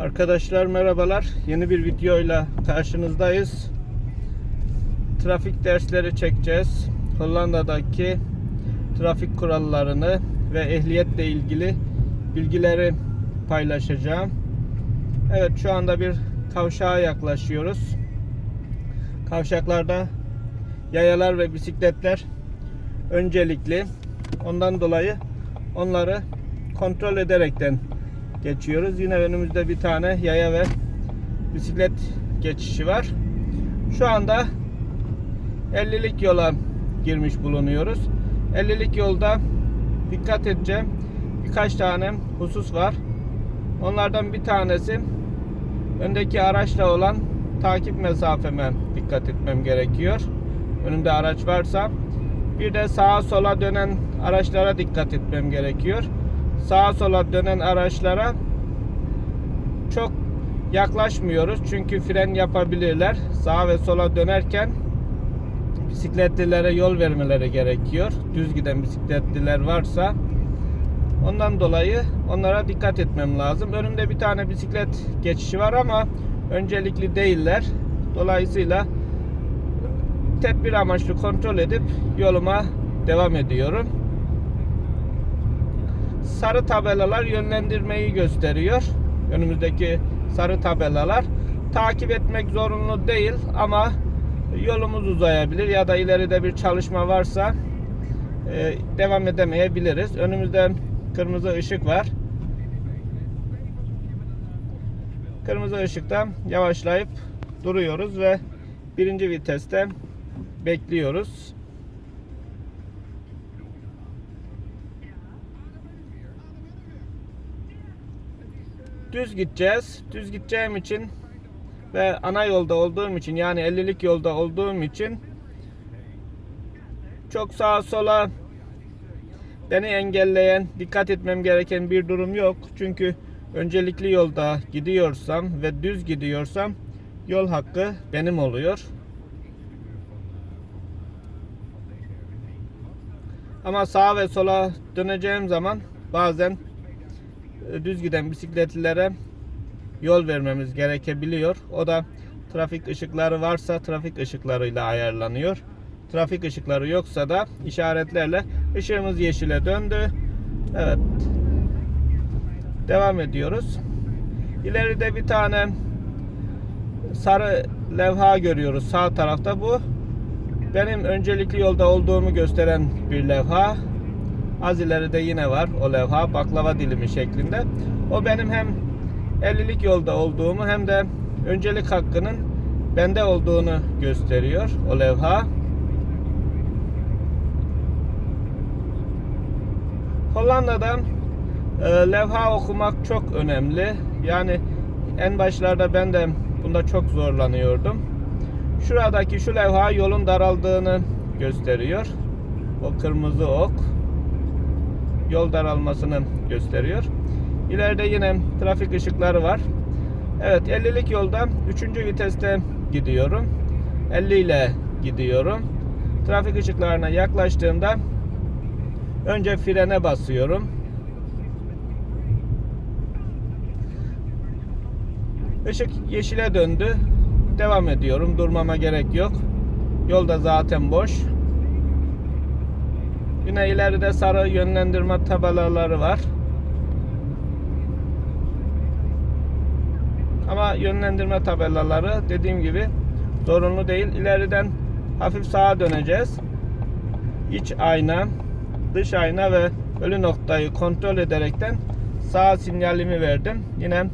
Arkadaşlar merhabalar. Yeni bir videoyla karşınızdayız. Trafik dersleri çekeceğiz. Hollanda'daki trafik kurallarını ve ehliyetle ilgili bilgileri paylaşacağım. Evet şu anda bir kavşağa yaklaşıyoruz. Kavşaklarda yayalar ve bisikletler öncelikli. Ondan dolayı onları kontrol ederekten geçiyoruz. Yine önümüzde bir tane yaya ve bisiklet geçişi var. Şu anda 50'lik yola girmiş bulunuyoruz. 50'lik yolda dikkat edeceğim birkaç tane husus var. Onlardan bir tanesi öndeki araçla olan takip mesafeme dikkat etmem gerekiyor. Önümde araç varsa bir de sağa sola dönen araçlara dikkat etmem gerekiyor. Sağa sola dönen araçlara yaklaşmıyoruz. Çünkü fren yapabilirler. Sağa ve sola dönerken bisikletlilere yol vermeleri gerekiyor. Düz giden bisikletliler varsa ondan dolayı onlara dikkat etmem lazım. Önümde bir tane bisiklet geçişi var ama öncelikli değiller. Dolayısıyla tedbir amaçlı kontrol edip yoluma devam ediyorum. Sarı tabelalar yönlendirmeyi gösteriyor. Önümüzdeki sarı tabelalar takip etmek zorunlu değil ama yolumuz uzayabilir ya da ileride bir çalışma varsa e, devam edemeyebiliriz. Önümüzde kırmızı ışık var. Kırmızı ışıkta yavaşlayıp duruyoruz ve birinci viteste bekliyoruz. Düz gideceğiz. Düz gideceğim için ve ana yolda olduğum için yani 50'lik yolda olduğum için çok sağa sola beni engelleyen, dikkat etmem gereken bir durum yok. Çünkü öncelikli yolda gidiyorsam ve düz gidiyorsam yol hakkı benim oluyor. Ama sağa ve sola döneceğim zaman bazen düz giden bisikletlilere yol vermemiz gerekebiliyor. O da trafik ışıkları varsa trafik ışıklarıyla ayarlanıyor. Trafik ışıkları yoksa da işaretlerle ışığımız yeşile döndü. Evet. Devam ediyoruz. İleride bir tane sarı levha görüyoruz sağ tarafta bu. Benim öncelikli yolda olduğumu gösteren bir levha. Az ileride yine var o levha baklava dilimi şeklinde. O benim hem 50'lik yolda olduğumu hem de öncelik hakkının bende olduğunu gösteriyor o levha. Hollanda'da e, levha okumak çok önemli. Yani en başlarda ben de bunda çok zorlanıyordum. Şuradaki şu levha yolun daraldığını gösteriyor. O kırmızı ok yol daralmasını gösteriyor. İleride yine trafik ışıkları var. Evet 50'lik yolda 3. viteste gidiyorum. 50 ile gidiyorum. Trafik ışıklarına yaklaştığımda önce frene basıyorum. Işık yeşile döndü. Devam ediyorum. Durmama gerek yok. Yolda zaten boş. Yine ileride sarı yönlendirme tabelaları var. Ama yönlendirme tabelaları dediğim gibi zorunlu değil. İleriden hafif sağa döneceğiz. İç ayna, dış ayna ve ölü noktayı kontrol ederekten sağ sinyalimi verdim. Yine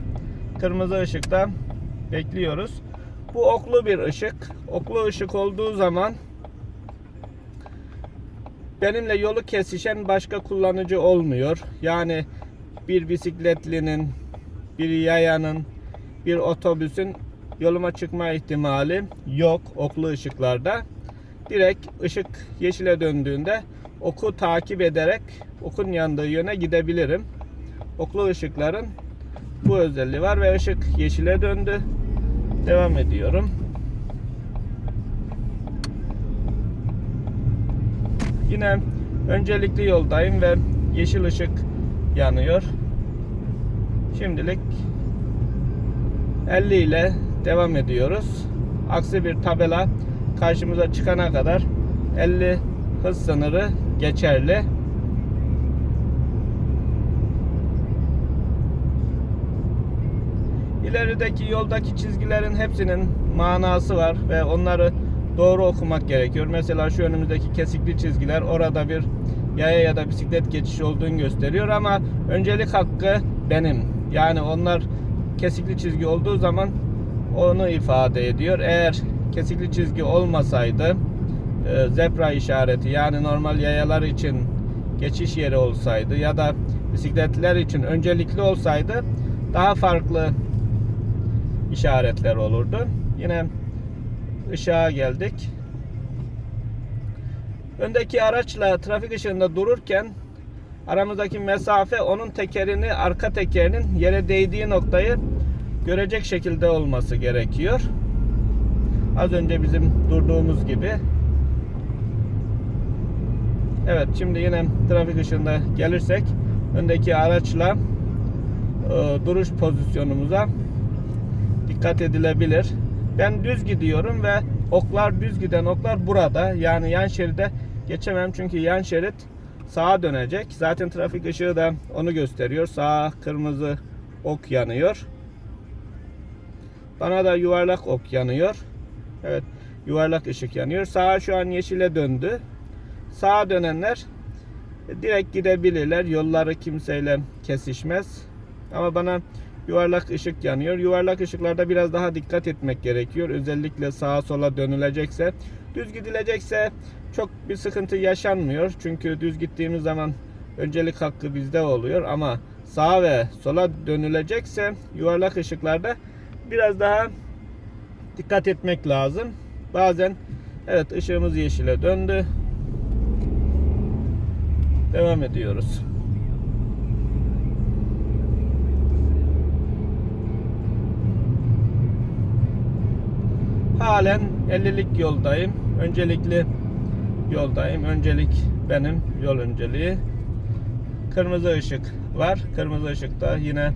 kırmızı ışıkta bekliyoruz. Bu oklu bir ışık. Oklu ışık olduğu zaman benimle yolu kesişen başka kullanıcı olmuyor. Yani bir bisikletlinin, bir yayanın, bir otobüsün yoluma çıkma ihtimali yok oklu ışıklarda. Direkt ışık yeşile döndüğünde oku takip ederek okun yandığı yöne gidebilirim. Oklu ışıkların bu özelliği var ve ışık yeşile döndü. Devam ediyorum. Yine öncelikli yoldayım ve yeşil ışık yanıyor. Şimdilik 50 ile devam ediyoruz. Aksi bir tabela karşımıza çıkana kadar 50 hız sınırı geçerli. İlerideki yoldaki çizgilerin hepsinin manası var ve onları doğru okumak gerekiyor. Mesela şu önümüzdeki kesikli çizgiler orada bir yaya ya da bisiklet geçişi olduğunu gösteriyor ama öncelik hakkı benim. Yani onlar kesikli çizgi olduğu zaman onu ifade ediyor. Eğer kesikli çizgi olmasaydı e, zebra işareti yani normal yayalar için geçiş yeri olsaydı ya da bisikletler için öncelikli olsaydı daha farklı işaretler olurdu. Yine ışığa geldik. Öndeki araçla trafik ışığında dururken aramızdaki mesafe onun tekerini arka tekerinin yere değdiği noktayı görecek şekilde olması gerekiyor. Az önce bizim durduğumuz gibi. Evet şimdi yine trafik ışığında gelirsek öndeki araçla e, duruş pozisyonumuza dikkat edilebilir. Ben düz gidiyorum ve oklar düz giden oklar burada. Yani yan şeride geçemem çünkü yan şerit sağa dönecek. Zaten trafik ışığı da onu gösteriyor. Sağa kırmızı ok yanıyor. Bana da yuvarlak ok yanıyor. Evet, yuvarlak ışık yanıyor. Sağa şu an yeşile döndü. Sağa dönenler direkt gidebilirler. Yolları kimseyle kesişmez. Ama bana yuvarlak ışık yanıyor. Yuvarlak ışıklarda biraz daha dikkat etmek gerekiyor. Özellikle sağa sola dönülecekse. Düz gidilecekse çok bir sıkıntı yaşanmıyor. Çünkü düz gittiğimiz zaman öncelik hakkı bizde oluyor. Ama sağa ve sola dönülecekse yuvarlak ışıklarda biraz daha dikkat etmek lazım. Bazen evet ışığımız yeşile döndü. Devam ediyoruz. Halen 50'lik yoldayım. Öncelikli yoldayım. Öncelik benim yol önceliği. Kırmızı ışık var. Kırmızı ışıkta yine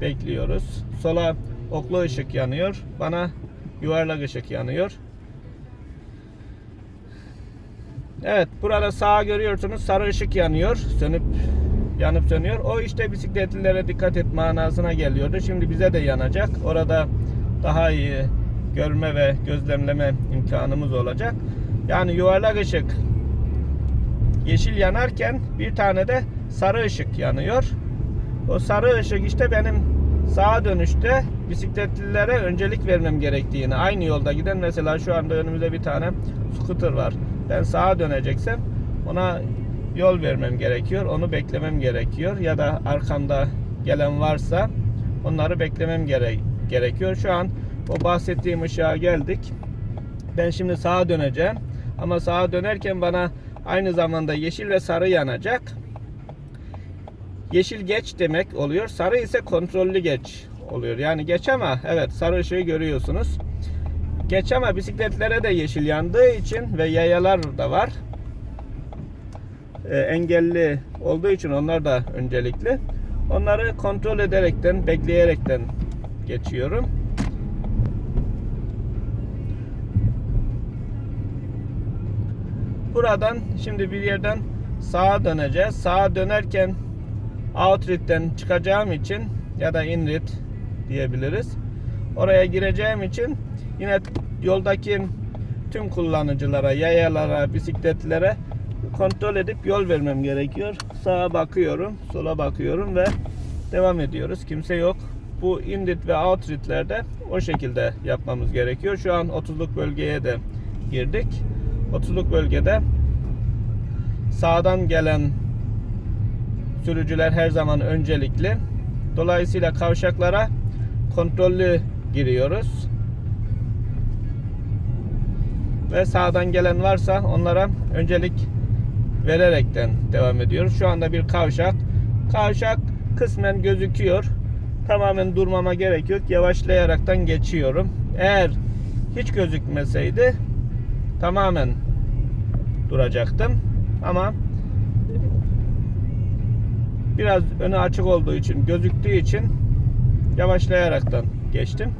bekliyoruz. Sola oklu ışık yanıyor. Bana yuvarlak ışık yanıyor. Evet burada sağa görüyorsunuz sarı ışık yanıyor. Sönüp yanıp sönüyor. O işte bisikletlilere dikkat et manasına geliyordu. Şimdi bize de yanacak. Orada daha iyi görme ve gözlemleme imkanımız olacak. Yani yuvarlak ışık yeşil yanarken bir tane de sarı ışık yanıyor. O sarı ışık işte benim sağa dönüşte bisikletlilere öncelik vermem gerektiğini. Aynı yolda giden mesela şu anda önümüzde bir tane scooter var. Ben sağa döneceksem ona yol vermem gerekiyor. Onu beklemem gerekiyor. Ya da arkamda gelen varsa onları beklemem gere gerekiyor. Şu an o bahsettiğim ışığa geldik. Ben şimdi sağa döneceğim. Ama sağa dönerken bana aynı zamanda yeşil ve sarı yanacak. Yeşil geç demek oluyor. Sarı ise kontrollü geç oluyor. Yani geç ama evet sarı ışığı görüyorsunuz. Geç ama bisikletlere de yeşil yandığı için ve yayalar da var. E, engelli olduğu için onlar da öncelikli. Onları kontrol ederekten, bekleyerekten geçiyorum. Buradan şimdi bir yerden sağa döneceğiz. Sağa dönerken outrit'ten çıkacağım için ya da inrit diyebiliriz. Oraya gireceğim için yine yoldaki tüm kullanıcılara, yayalara, bisikletlere kontrol edip yol vermem gerekiyor. Sağa bakıyorum, sola bakıyorum ve devam ediyoruz. Kimse yok. Bu inrit ve outritlerde o şekilde yapmamız gerekiyor. Şu an 30'luk bölgeye de girdik. 30'luk bölgede sağdan gelen sürücüler her zaman öncelikli. Dolayısıyla kavşaklara kontrollü giriyoruz. Ve sağdan gelen varsa onlara öncelik vererekten devam ediyoruz. Şu anda bir kavşak. Kavşak kısmen gözüküyor. Tamamen durmama gerek yok. Yavaşlayaraktan geçiyorum. Eğer hiç gözükmeseydi tamamen duracaktım. Ama biraz önü açık olduğu için, gözüktüğü için yavaşlayaraktan geçtim.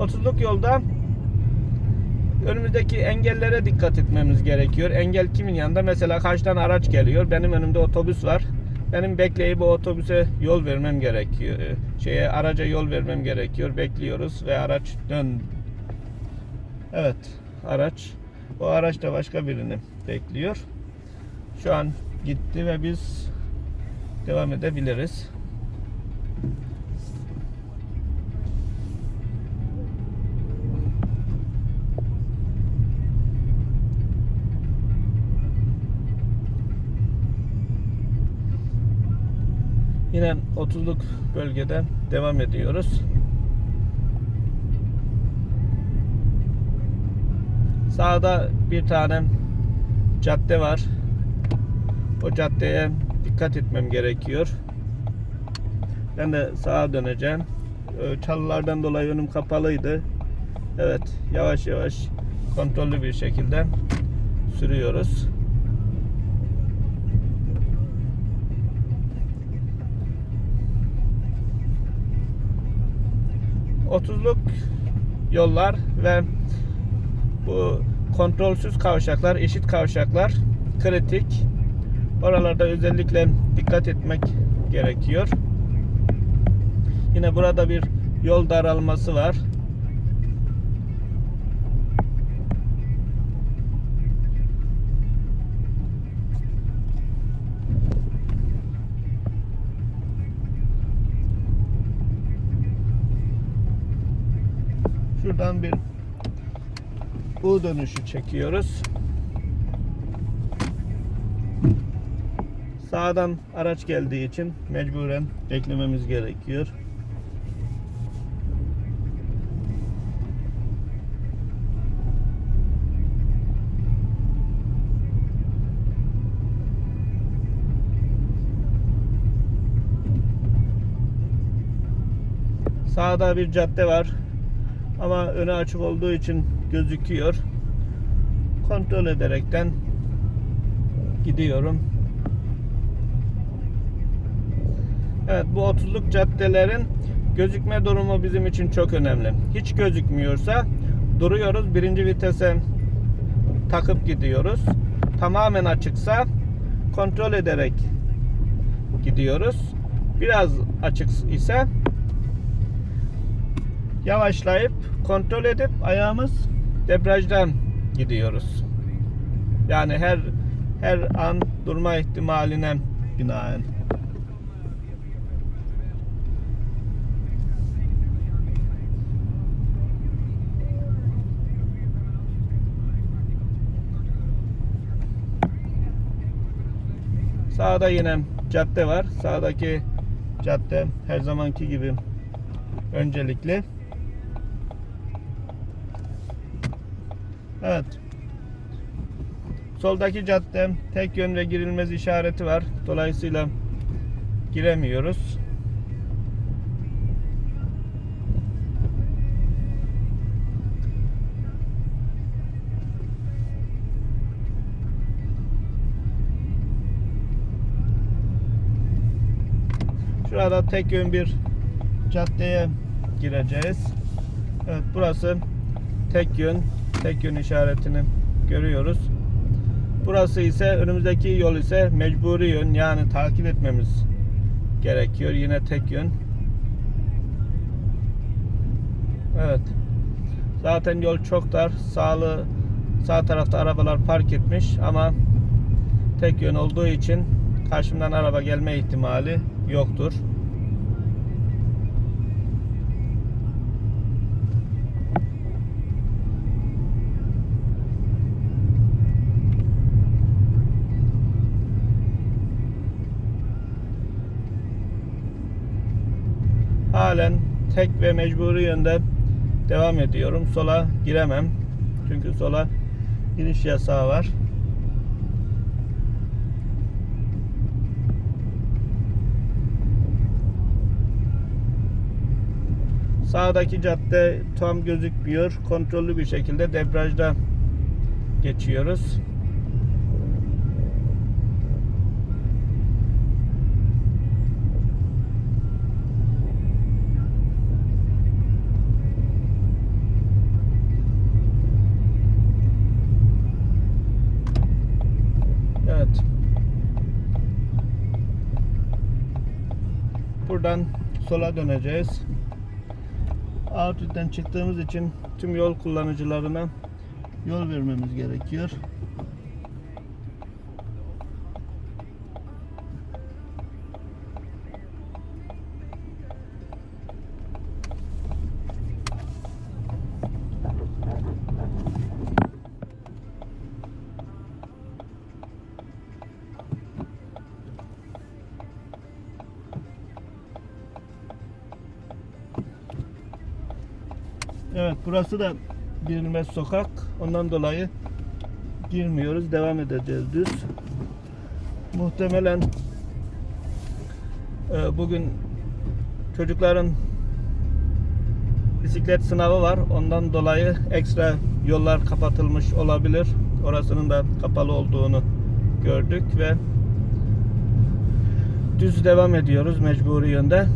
Otuzluk yolda önümüzdeki engellere dikkat etmemiz gerekiyor. Engel kimin yanında? Mesela karşıdan araç geliyor. Benim önümde otobüs var. Benim bekleyip o otobüse yol vermem gerekiyor. Ee, Şeye araca yol vermem gerekiyor. Bekliyoruz ve araç dön. Evet, araç. O araç da başka birini bekliyor. Şu an gitti ve biz devam edebiliriz. Yine 30'luk bölgede devam ediyoruz. Sağda bir tane cadde var. O caddeye dikkat etmem gerekiyor. Ben de sağa döneceğim. Çalılardan dolayı önüm kapalıydı. Evet, yavaş yavaş kontrollü bir şekilde sürüyoruz. Otuzluk yollar ve bu kontrolsüz kavşaklar, eşit kavşaklar kritik. Oralarda özellikle dikkat etmek gerekiyor. Yine burada bir yol daralması var. Şuradan bir U dönüşü çekiyoruz. Sağdan araç geldiği için mecburen beklememiz gerekiyor. Sağda bir cadde var. Ama önü açık olduğu için gözüküyor. Kontrol ederekten gidiyorum. Evet bu 30'luk caddelerin gözükme durumu bizim için çok önemli. Hiç gözükmüyorsa duruyoruz. Birinci vitese takıp gidiyoruz. Tamamen açıksa kontrol ederek gidiyoruz. Biraz açık ise yavaşlayıp kontrol edip ayağımız debriyajdan gidiyoruz. Yani her her an durma ihtimaline binaen. Sağda yine cadde var. Sağdaki cadde her zamanki gibi öncelikli. Evet. Soldaki cadde tek yön ve girilmez işareti var. Dolayısıyla giremiyoruz. Şurada tek yön bir caddeye gireceğiz. Evet burası tek yön tek yön işaretini görüyoruz. Burası ise önümüzdeki yol ise mecburi yön yani takip etmemiz gerekiyor. Yine tek yön. Evet. Zaten yol çok dar. Sağlı sağ tarafta arabalar park etmiş ama tek yön olduğu için karşımdan araba gelme ihtimali yoktur. Halen tek ve mecburi yönde devam ediyorum. Sola giremem. Çünkü sola giriş yasağı var. Sağdaki cadde tam gözükmüyor. Kontrollü bir şekilde debriyajda geçiyoruz. Buradan sola döneceğiz. Outlet'ten çıktığımız için tüm yol kullanıcılarına yol vermemiz gerekiyor. Evet burası da girilmez sokak. Ondan dolayı girmiyoruz. Devam edeceğiz düz. Muhtemelen e, bugün çocukların bisiklet sınavı var. Ondan dolayı ekstra yollar kapatılmış olabilir. Orasının da kapalı olduğunu gördük ve düz devam ediyoruz mecburi yönde.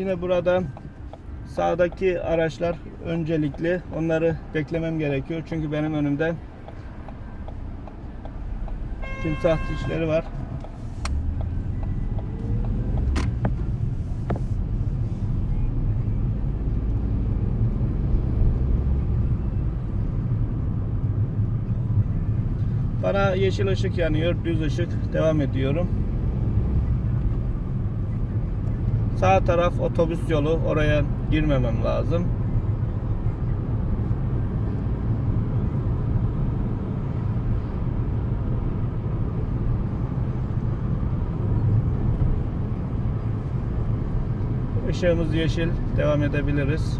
Yine burada sağdaki araçlar öncelikli. Onları beklemem gerekiyor. Çünkü benim önümde timsah dişleri var. Bana yeşil ışık yanıyor, düz ışık. Devam ediyorum. Sağ taraf otobüs yolu. Oraya girmemem lazım. Işığımız yeşil. Devam edebiliriz.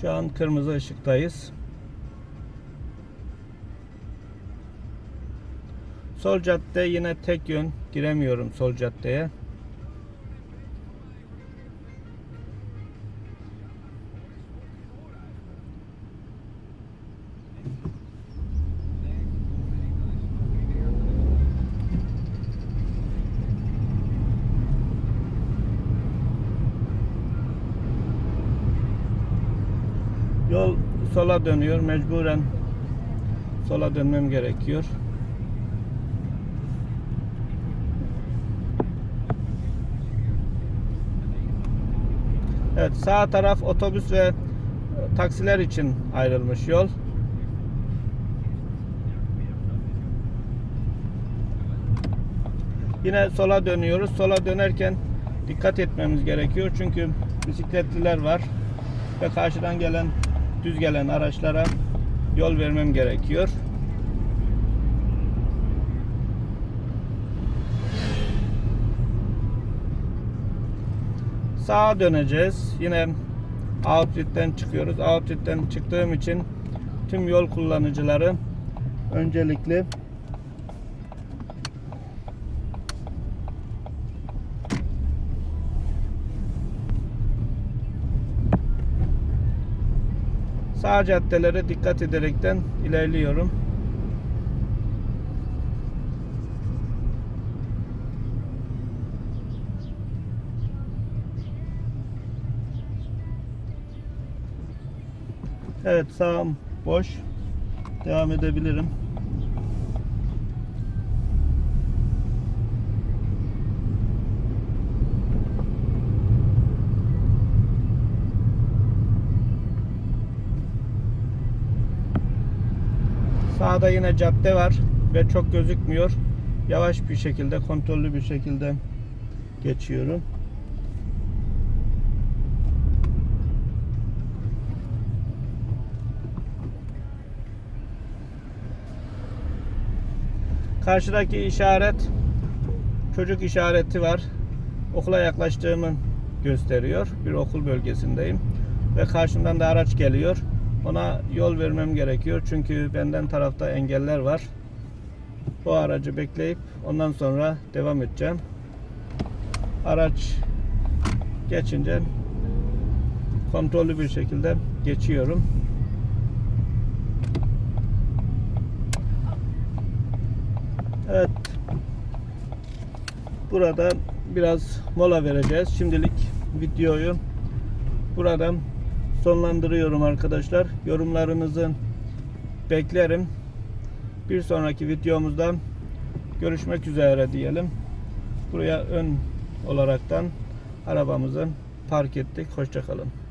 Şu an kırmızı ışıktayız. Sol cadde yine tek yön. Giremiyorum sol caddeye. Sola dönüyor. Mecburen sola dönmem gerekiyor. Evet sağ taraf otobüs ve taksiler için ayrılmış yol. Yine sola dönüyoruz. Sola dönerken dikkat etmemiz gerekiyor. Çünkü bisikletliler var ve karşıdan gelen düz gelen araçlara yol vermem gerekiyor. Sağa döneceğiz. Yine outlet'ten çıkıyoruz. Outlet'ten çıktığım için tüm yol kullanıcıları öncelikli sağ caddelere dikkat ederekten ilerliyorum. Evet sağım boş. Devam edebilirim. Sağda yine cadde var ve çok gözükmüyor. Yavaş bir şekilde, kontrollü bir şekilde geçiyorum. Karşıdaki işaret çocuk işareti var. Okula yaklaştığımı gösteriyor. Bir okul bölgesindeyim. Ve karşımdan da araç geliyor. Ona yol vermem gerekiyor çünkü benden tarafta engeller var. Bu aracı bekleyip ondan sonra devam edeceğim. Araç geçince kontrollü bir şekilde geçiyorum. Evet. Burada biraz mola vereceğiz. Şimdilik videoyu buradan sonlandırıyorum arkadaşlar. Yorumlarınızı beklerim. Bir sonraki videomuzda görüşmek üzere diyelim. Buraya ön olaraktan arabamızı park ettik. Hoşçakalın.